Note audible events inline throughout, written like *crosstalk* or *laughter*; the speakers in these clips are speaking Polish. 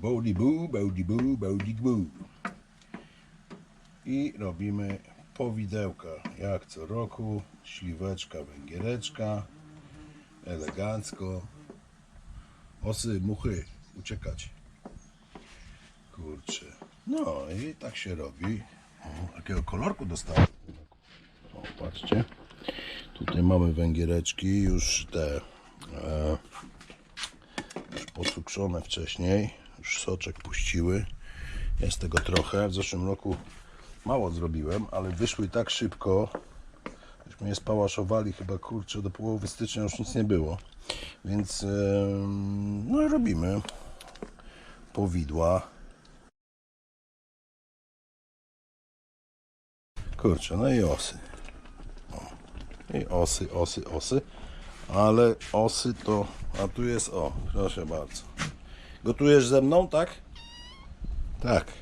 Bowdy boo, bowdy boo, bowdy boo. I robimy powidełka, jak co roku. Śliweczka, węgiereczka. Elegancko. Osy, muchy, uciekać. Kurczę. No i tak się robi. O, jakiego kolorku dostałem. O, patrzcie. Tutaj mamy węgiereczki, już te e, już wcześniej. Już soczek puściły. Jest tego trochę. W zeszłym roku mało zrobiłem, ale wyszły tak szybko. Myśmy je spałaszowali chyba kurczę do połowy stycznia już nic nie było. Więc no i robimy powidła. Kurczę, no i osy. O. I osy, osy, osy. Ale osy to. A tu jest o, proszę bardzo. Gotujesz ze mną, tak? Tak.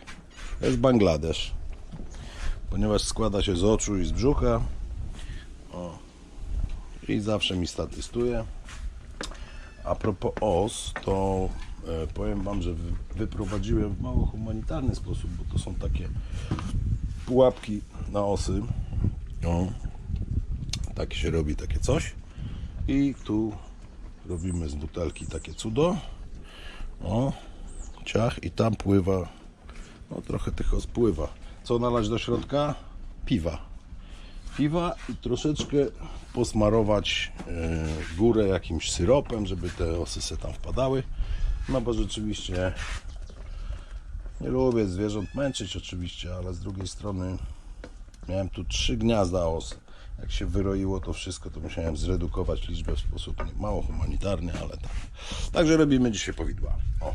To jest Bangladesz. Ponieważ składa się z oczu i z brzucha. O. I zawsze mi statystuje. A propos os, to e, powiem Wam, że wy, wyprowadziłem w mało humanitarny sposób, bo to są takie pułapki na osy. O. Takie się robi takie coś. I tu robimy z butelki takie cudo. O, ciach i tam pływa, no trochę tych os pływa. Co nalać do środka? Piwa. Piwa i troszeczkę posmarować e, górę jakimś syropem, żeby te osy se tam wpadały. No bo rzeczywiście nie lubię zwierząt męczyć oczywiście, ale z drugiej strony miałem tu trzy gniazda os. Jak się wyroiło to wszystko, to musiałem zredukować liczbę w sposób mało humanitarny, ale tak. Także robimy dzisiaj powidła. O.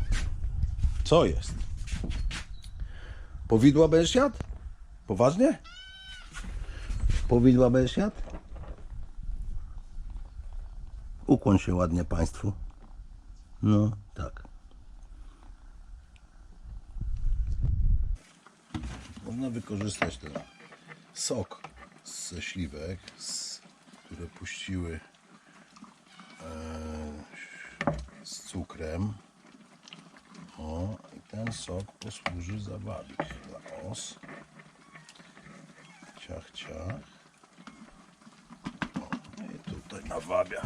Co jest? Powidła będziesz jadł? Poważnie? Powidła będziesz jadł? Ukłoń się ładnie Państwu. No, tak. Można wykorzystać ten sok ze śliwek, z, które puściły e, z cukrem. O, i ten sok posłuży za wabik dla os. Ciach, ciach. O, I tutaj na wabia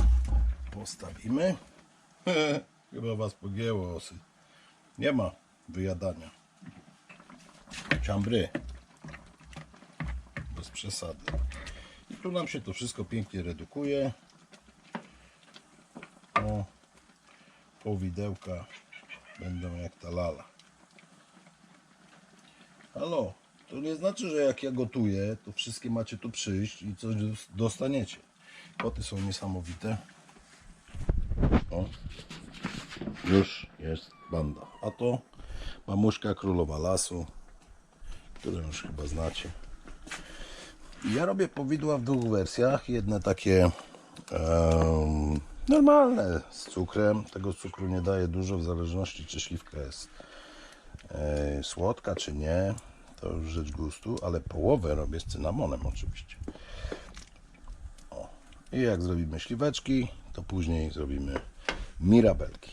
postawimy. *laughs* Chyba was pogięło osy. Nie ma wyjadania. Ciambry przesady. I tu nam się to wszystko pięknie redukuje. O, powidełka będą jak ta lala. Halo, to nie znaczy, że jak ja gotuję, to wszystkie macie tu przyjść i coś dos- dostaniecie. Koty są niesamowite. O, już jest banda. A to mamuśka królowa lasu, którą już chyba znacie. Ja robię powidła w dwóch wersjach. Jedne takie um, normalne z cukrem. Tego cukru nie daje dużo w zależności czy śliwka jest e, słodka czy nie. To już rzecz gustu, ale połowę robię z cynamonem oczywiście. O. I jak zrobimy śliweczki, to później zrobimy mirabelki.